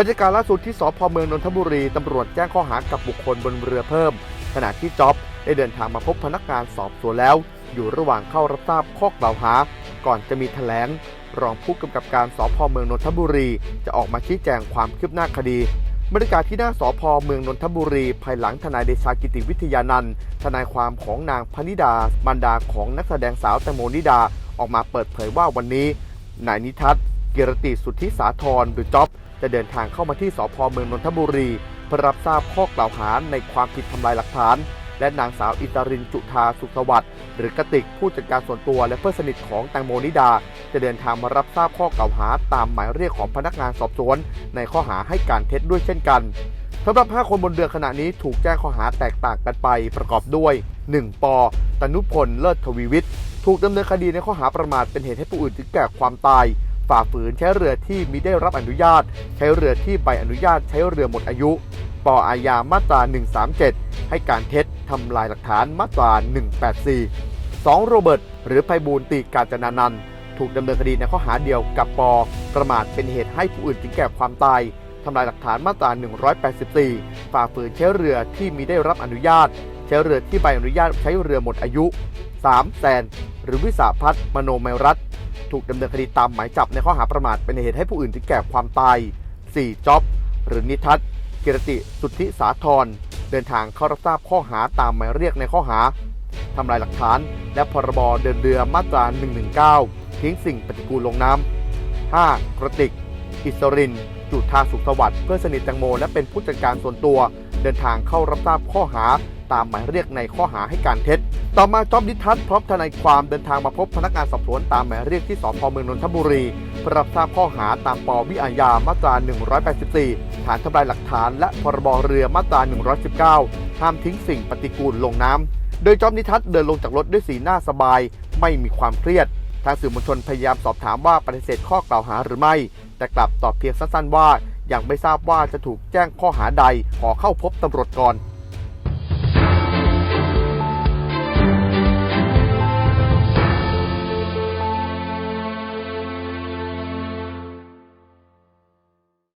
บรรยากาศล่าสุดที่สพเมืองนนทบุรีตำรวจแจ้งข้อหากับบุคคลบนเรือเพิ่ม ขณะที่จ็อบได้เดินทางมาพบพนักงานสอบสวนแล้ว อยู่ระหว่างเข้ารับทราบข้อกล่าวหา ก่อนจะมีแถลง รองผู้กำกับการสพเมืองนนทบุรี จะออกมาชี้แจงความคืบหน้าคดีบรรยากาศที่หน้าสพเมืองนนทบุรี ภายหลังทนายเดชากิติวิทยานันท์ทนายความของนางพนิดา มารดาของนักแสดงสาวแตงโมนิดาออกมาเปิดเผยว่าวันนี้ นายนิทัศน์ กียรติสุทธิสาธรหรือจ๊อบจะเดินทางเข้ามาที่สพเมืองนนทบุรีเพื่อรับทราบข้อกล่าวหาในความผิดทำลายหลักฐาน และนางสาวอิตารินจุธาสุขสวัสดิ์หรือกติกผู้จัดการส่วนตัวและเพื่อนสนิทของแตงโมนิดา จะเดินทางมารับทราบข้อกล่าวหาตามหมายเรียกของพนักงานสอบสวน ในข้อหาให้การเท็จด้วยเช่นกันสำหรับ 5 คนบนเรือขณะนี้ถูกแจ้งข้อหาแตกต่างกันไปประกอบด้วย 1. ปตนุพลเลิศทวีวิทย์ถูกดำเนินคดีในข้อหาประมาทเป็นเหตุให้ผู้อื่นถึงแก่ความตาย ฝ่าฝืนใช้เรือที่มิได้รับอนุญาต ใช้เรือที่ใบอนุญาตใช้เรือหมดอายุ ปออาญามาตรา 137 ให้การเท็จทำลายหลักฐานมาตรา 184 2. โรเบิร์ตหรือไพบูลตีกาญจนานันท์ถูกดำเนินคดีในข้อหาเดียวกับปอ ประมาทเป็นเหตุให้ผู้อื่นถึงแก่ความตายทำลายหลักฐานมาตรา 184 ฝ่าฝืนใช้เรือที่มิได้รับอนุญาต ใช้เรือที่ใบอนุญาตใช้เรือหมดอายุ 3. แซน หรือวิสาพัฒน์มโนไมรัต ถูกดำเนินคดีตามหมายจับในข้อหาประมาทเป็นเหตุให้ผู้อื่นถึงแก่ความตาย 4. จ็อบ หรือนิทัศกิรติสุทธิสาธรเดินทางเข้ารับทราบข้อหาตามหมายเรียกในข้อหาทำลายหลักฐาน และพรบเดินเรือมาตรา 119 ทิ้งสิ่งปฏิกูลลงน้ำ 5. กระติก อิสรินจุธาสุขสวัสดิ์เพื่อนสนิทแตงโม และเป็นผู้จัดการส่วนตัว เดินทางเข้ารับทราบข้อหาตามหมายเรียกในข้อหาให้การเท็จ ต่อมาจอมนิทัศน์พร้อมทนายความเดินทางมาพบพนักงานสอบสวนตามหมายเรียกที่สพเมืองนนทบุรีเพื่อรับทราบข้อหาตามปวิอาญามาตรา 184 ฐานทำลายหลักฐานและพรบเรือมาตรา 119 ห้ามทิ้งสิ่งปฏิกูลลงน้ำ โดยจอมนิทัศน์เดินลงจากรถด้วยสีหน้าสบาย ไม่มีความเครียด ทางสื่อมวลชนพยายามสอบถามว่าปฏิเสธข้อกล่าวหาหรือไม่ แต่กลับตอบเพียงสั้นๆว่า ยังไม่ทราบว่าจะถูกแจ้งข้อหาใดขอเข้าพบตำรวจก่อน